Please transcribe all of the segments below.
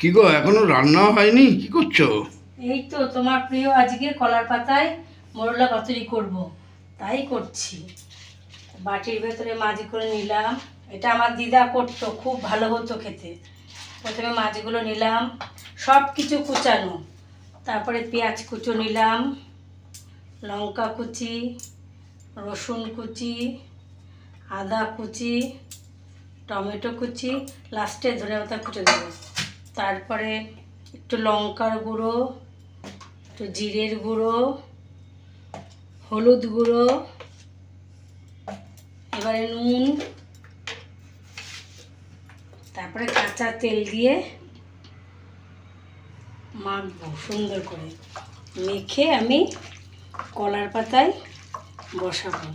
কি গো, এখনও রান্না হয়নি? কি করছ? এই তো তোমার প্রিয় আজকে কলার পাতায় মোরলা পাতুরি করব। তাই করছি। বাটির ভেতরে মাঝি করে নিলাম। এটা আমার দিদা করতো, খুব ভালো হতো খেতে। প্রথমে মাছগুলো নিলাম সব কিছু কুচানো। তারপরে পেঁয়াজ কুচো নিলাম, লঙ্কা কুচি, রসুন কুচি, আদা কুচি, টমেটো কুচি, লাস্টে ধনে পাতা কুচো দেবো। তারপরে একটু লঙ্কার গুঁড়ো, একটু জিরের গুঁড়ো, হলুদ গুঁড়ো, এবারে নুন, তারপরে কাঁচা তেল দিয়ে মাখবো সুন্দর করে। মেখে আমি কলার পাতায় বসাবো।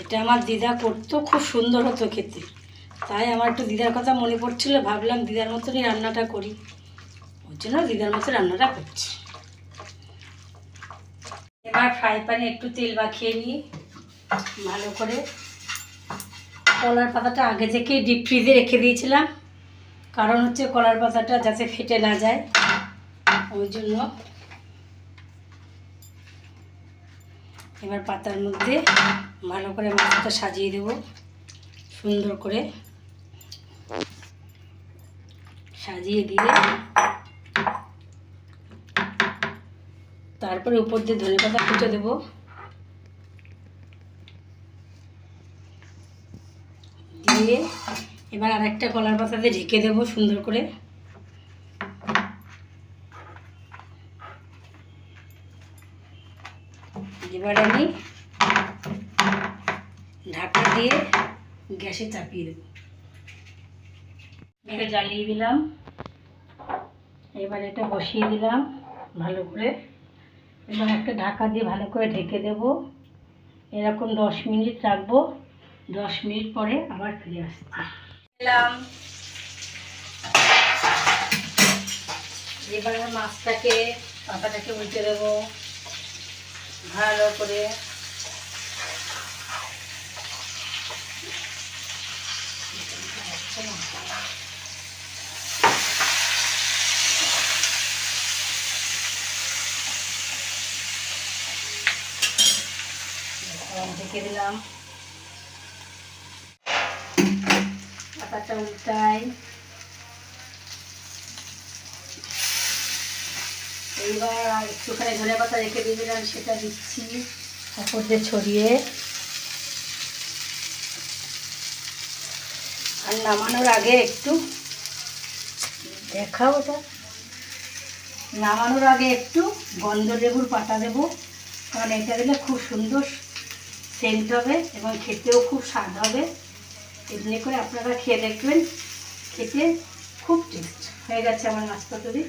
এটা আমার দিদা করতো, খুব সুন্দর হতো খেতে। তাই আমার একটু দিদার কথা মনে পড়ছিল, ভাবলাম দিদার মতনই রান্নাটা করি। ওর জন্য দিদার মতো রান্নাটা করছি। এবার ফ্রাই প্যানে একটু তেল মাখিয়ে নিই, ভালো করে। কলার পাতাটা আগে থেকেই ডিপ ফ্রিজে রেখে দিয়েছিলাম। কারণ হচ্ছে কলার পাতাটা যাতে ফেটে না যায়। ওই জন্য এবার পাতার মধ্যে ভালো করে মাছটা সাজিয়ে দেব। সুন্দর করে। সাজিয়ে দিয়ে তারপরে উপর দিয়ে ধনে পাতা কুচো দেবো। দিয়ে এবার আরেকটা কলার পাতা দিয়ে ঢেকে দেবো সুন্দর করে। এবার আমি ঢাকা দিয়ে গ্যাসে চাপিয়ে দেবো। এটা জ্বালিয়ে দিলাম। এবার এটা বসিয়ে দিলাম ভালো করে। এবার একটা ঢাকা দিয়ে ভালো করে ঢেকে দেব। এরকম দশ মিনিট রাখব। দশ মিনিট পরে আবার ফিরে আসছি। এবার মাছটাকে, পাতাটাকে উল্টে দেবো। ভালো করে। ঢেকে দিলাম। পাতাটা উল্টাই। এইবার একটুখানি ধনে পাতা রেখে দিয়ে দিলাম, সেটা দিচ্ছি উপর দিয়ে ছড়িয়ে। আর নামানোর আগে একটু দেখাও ওটা নামানোর আগে একটু গন্ধ লেবুর পাতা দেবো, কারণ এটা দিলে খুব সুন্দর সেন্ট হবে এবং খেতেও খুব স্বাদ হবে। এমনি করে আপনারা খেয়ে দেখবেন। খেতে খুব টেস্ট হয়ে গেছে আমার মাছ তরকারি